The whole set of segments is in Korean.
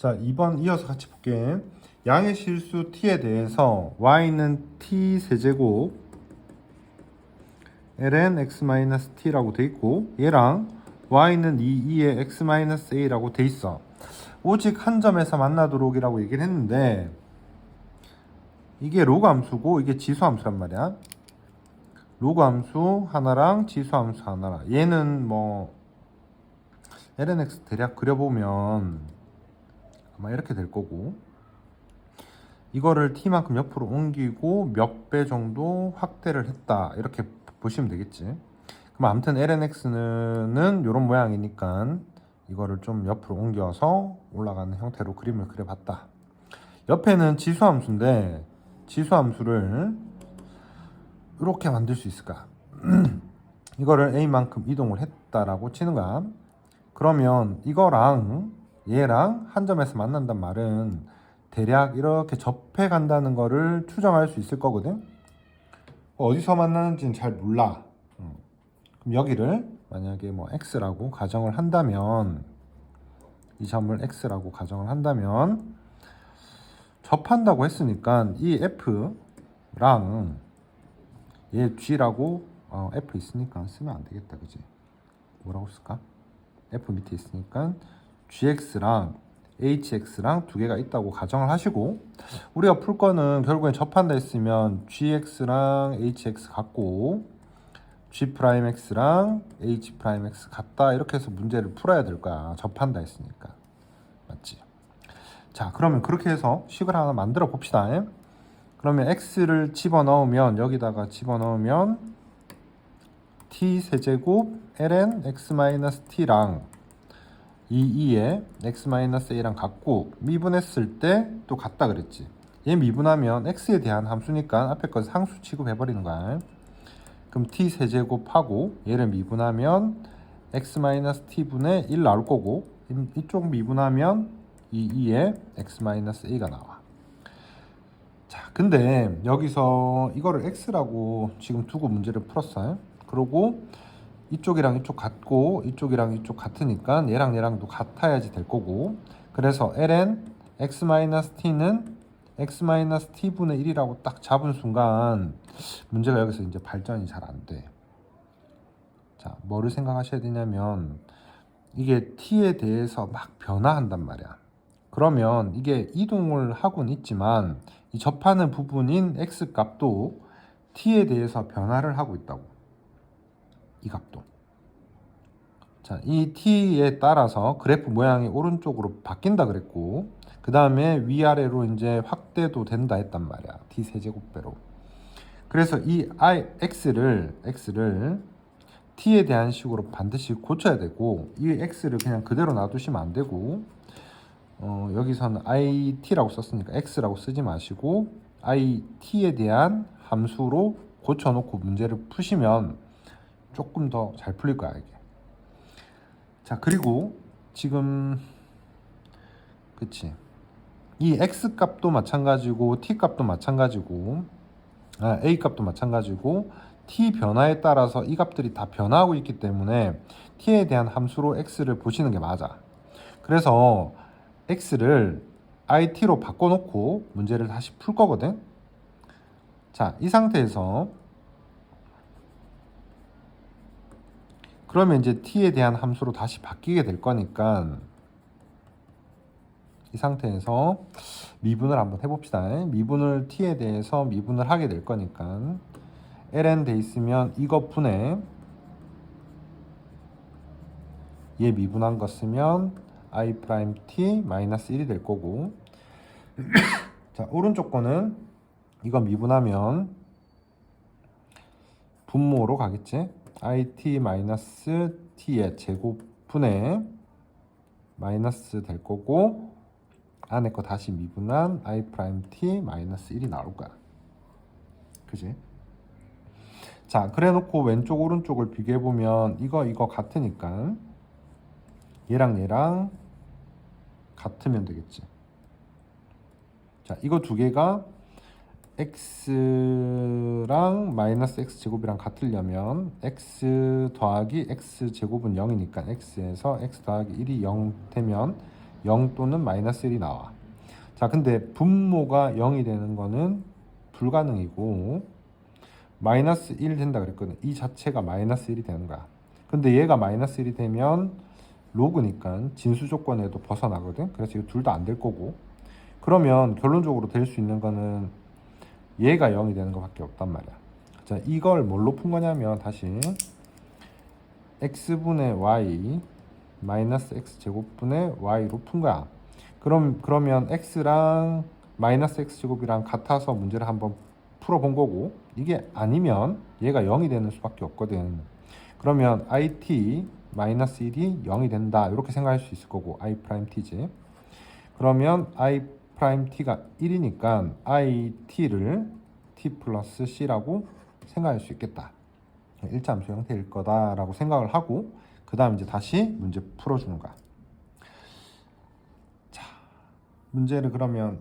자, 2번 이어서 같이 볼게. 양의 실수 t에 대해서 y는 t 세제곱 ln x-t라고 돼 있고 얘랑 y는 2의 x-a라고 돼 있어. 오직 한 점에서 만나도록이라고 얘기를 했는데 이게 로그 함수고 이게 지수 함수란 말이야. 로그 함수 하나랑 지수 함수 하나라. 얘는 뭐 lnx 대략 그려보면 아마 이렇게 될 거고. 이거를 t만큼 옆으로 옮기고 몇 배 정도 확대를 했다. 이렇게 보시면 되겠지. 그럼 아무튼 lnx는 이런 모양이니까 이거를 좀 옆으로 옮겨서 올라가는 형태로 그림을 그려봤다. 옆에는 지수함수인데 지수함수를 이렇게 만들 수 있을까? 이거를 a만큼 이동을 했다라고 치는 거야. 그러면 이거랑 얘랑 한 점에서 만난단 말은 대략 이렇게 접해 간다는 거를 추정할 수 있을 거거든. 어디서 만나는지는 잘 몰라. 음. 그럼 여기를 만약에 뭐 x라고 가정을 한다면 이 점을 x라고 가정을 한다면 접한다고 했으니까 이 f랑 얘 g라고 어, f 있으니까 쓰면 안 되겠다, 그지? 뭐라고 쓸까? f 밑에 있으니까 gx랑 hx랑 두 개가 있다고 가정을 하시고 우리가 풀 거는 결국엔 접한다 했으면 gx랑 hx 같고 g'x랑 h'x 같다 이렇게 해서 문제를 풀어야 될 거야. 접한다 했으니까. 맞지? 자 그러면 그렇게 해서 식을 하나 만들어 봅시다. 그러면 x를 집어넣으면 여기다가 집어넣으면 t 세제곱 ln x-t랑 2, 2에 x-a랑 같고 미분했을 때 또 같다 그랬지. 얘 미분하면 x에 대한 함수니까 앞에 거 상수 취급해버리는 거야. 그럼 t 세제곱하고 얘를 미분하면 x-t분의 1 나올 거고 이- 이쪽 미분하면 2, 2에 x-a가 나와. 자 근데 여기서 이거를 x라고 지금 두고 문제를 풀었어요. 그리고 이쪽이랑 이쪽 같고 이쪽이랑 이쪽 같으니까 얘랑 얘랑도 같아야지 될 거고 그래서 ln x-t는 x-t분의 1이라고 딱 잡은 순간 문제가 여기서 이제 발전이 잘 안 돼. 자, 뭐를 생각하셔야 되냐면 이게 t에 대해서 막 변화한단 말이야. 그러면 이게 이동을 하고는 있지만 이 접하는 부분인 x 값도 t에 대해서 변화를 하고 있다고. 이 값도. 자, 이 t에 따라서 그래프 모양이 오른쪽으로 바뀐다 그랬고, 그 다음에 위아래로 이제 확대도 된다 했단 말이야. t 세제곱배로. 그래서 이 i x를 x를 t에 대한 식으로 반드시 고쳐야 되고, 이 x를 그냥 그대로 놔두시면 안 되고, 어, 여기서는 it라고 썼으니까 x라고 쓰지 마시고, it에 대한 함수로 고쳐놓고 문제를 푸시면 조금 더 잘 풀릴 거야 이게. 자 그리고 지금 그치 이 x 값도 마찬가지고 t 값도 마찬가지고 아, a 값도 마찬가지고 t 변화에 따라서 이 값들이 다 변화하고 있기 때문에 t에 대한 함수로 x를 보시는 게 맞아. 그래서 x를 it로 바꿔놓고 문제를 다시 풀 거거든. 자, 이 상태에서 그러면 이제 t에 대한 함수로 다시 바뀌게 될 거니까 이 상태에서 미분을 한번 해봅시다. 미분을 t에 대해서 미분을 하게 될 거니까 ln 돼 있으면 이것 분에 얘 미분한 거 쓰면 i 프라임 t 마이너스 1이 될 거고 자 오른쪽 거는 이거 미분하면 분모로 가겠지 it 마이너스 t의 제곱분의 마이너스 될 거고 안에 거 다시 미분한 i 프라임 t 마이너스 1이 나올 거야. 그지? 자 그래 놓고 왼쪽 오른쪽을 비교해 보면 이거 이거 같으니까 얘랑 얘랑 같으면 되겠지. 자 이거 두 개가 x랑 마이너스 x 제곱이랑 같으려면 x 더하기 x 제곱은 0이니까 x에서 x 더하기 1이 0 되면 0 또는 마이너스 1이 나와. 자, 근데 분모가 0이 되는 거는 불가능이고 마이너스 1 된다 그랬거든. 이 자체가 마이너스 1이 되는 거야. 근데 얘가 마이너스 1이 되면 로그니까 진수 조건에도 벗어나거든. 그래서 이거 둘 다 안 될 거고. 그러면 결론적으로 될 수 있는 거는 얘가 0이 되는 것밖에 없단 말이야. 자, 이걸 뭘로 푼 거냐면 다시 x분의 y 마이너스 x 제곱분의 y로 푼 거야. 그럼 그러면 x랑 마이너스 x 제곱이랑 같아서 문제를 한번 풀어본 거고 이게 아니면 얘가 0이 되는 수밖에 없거든. 그러면 it 마이너스 1이 0이 된다 이렇게 생각할 수 있을 거고 i 프라임 t지. 그러면 i 프라임 t가 1이니까 it를 t 플러스 c라고 생각할 수 있겠다. 일차함수 형태일 거다라고 생각을 하고 그 다음 이제 다시 문제 풀어주는 거야. 자, 문제를 그러면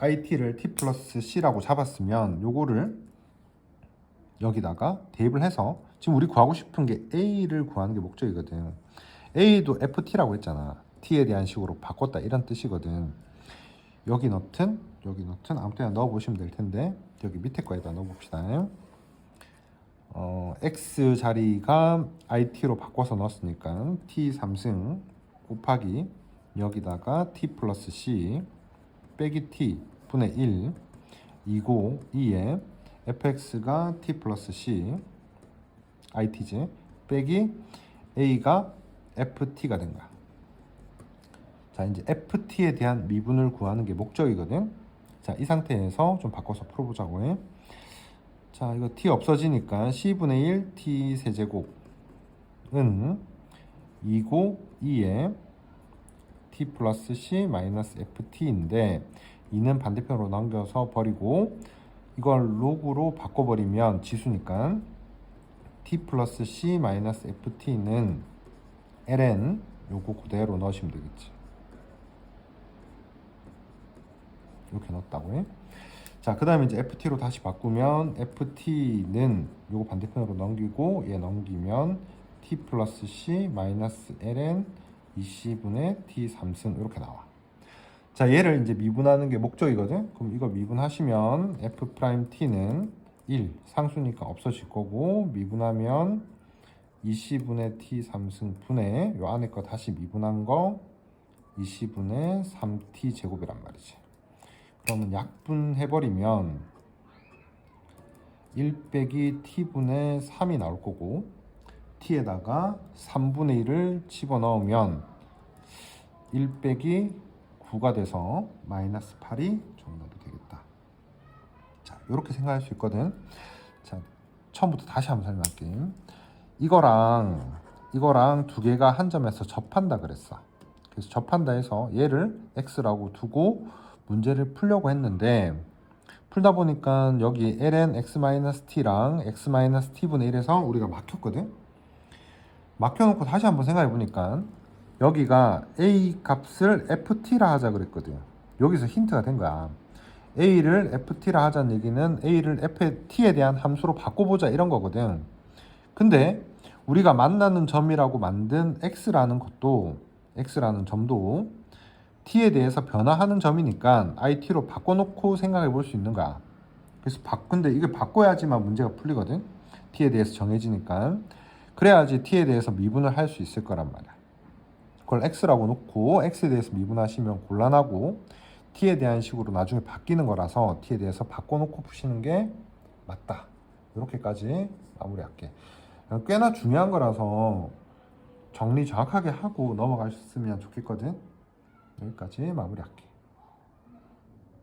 it를 t 플러스 c라고 잡았으면 요거를 여기다가 대입을 해서 지금 우리 구하고 싶은 게 a를 구하는 게 목적이거든. a도 ft라고 했잖아. t에 대한 식으로 바꿨다 이런 뜻이거든. 여기 넣든 여기 넣든 아무 때나 넣어 보시면 될 텐데 여기 밑에 거에다 넣어 봅시다. 어, x 자리가 it로 바꿔서 넣었으니까 t 3승 곱하기 여기다가 t 플러스 c 빼기 t 분의 1 2고 2에 fx가 t 플러스 c it지 빼기 a가 ft가 된 거야. 자 이제 ft에 대한 미분을 구하는 게 목적이거든. 자 이 상태에서 좀 바꿔서 풀어보자고 해. 자 이거 t 없어지니까 c분의 1 t 세제곱은 2고 2에 t 플러스 c 마이너스 ft인데 2는 반대편으로 넘겨서 버리고 이걸 로그로 바꿔버리면 지수니까 t 플러스 c 마이너스 ft는 ln 요거 그대로 넣으시면 되겠지 이렇게 넣었다고 해. 자, 그 다음에 이제 FT로 다시 바꾸면 FT는 요거 반대편으로 넘기고 얘 넘기면 T 플러스 C 마이너스 ln 20분의 T 3승 이렇게 나와. 자, 얘를 이제 미분하는 게 목적이거든. 그럼 이거 미분하시면 F 프라임 T는 1 상수니까 없어질 거고 미분하면 20분의 T 3승 분의 요 안에 거 다시 미분한 거 20분의 3T 제곱이란 말이지. 그러면 약분 해버리면 1 빼기 t분의 3이 나올 거고 t에다가 3분의 1을 집어넣으면 1 빼기 9가 돼서 마이너스 8이 정답이 되겠다. 자, 이렇게 생각할 수 있거든. 자, 처음부터 다시 한번 설명할게. 이거랑 이거랑 두 개가 한 점에서 접한다 그랬어. 그래서 접한다 해서 얘를 x라고 두고 문제를 풀려고 했는데 풀다 보니까 여기 ln x-t랑 x-t분의 1에서 우리가 막혔거든? 막혀놓고 다시 한번 생각해 보니까 여기가 a 값을 ft라 하자 그랬거든. 여기서 힌트가 된 거야. a를 ft라 하자는 얘기는 a를 ft에 대한 함수로 바꿔보자 이런 거거든. 근데 우리가 만나는 점이라고 만든 x라는 것도 x라는 점도 t에 대해서 변화하는 점이니까 it로 바꿔놓고 생각해 볼 수 있는 거야. 그래서 바꾼데 이게 바꿔야지만 문제가 풀리거든. t에 대해서 정해지니까 그래야지 t에 대해서 미분을 할 수 있을 거란 말이야. 그걸 x라고 놓고 x에 대해서 미분하시면 곤란하고 t에 대한 식으로 나중에 바뀌는 거라서 t에 대해서 바꿔놓고 푸시는 게 맞다. 이렇게까지 마무리할게. 꽤나 중요한 거라서 정리 정확하게 하고 넘어가셨으면 좋겠거든. 여기까지 마무리할게.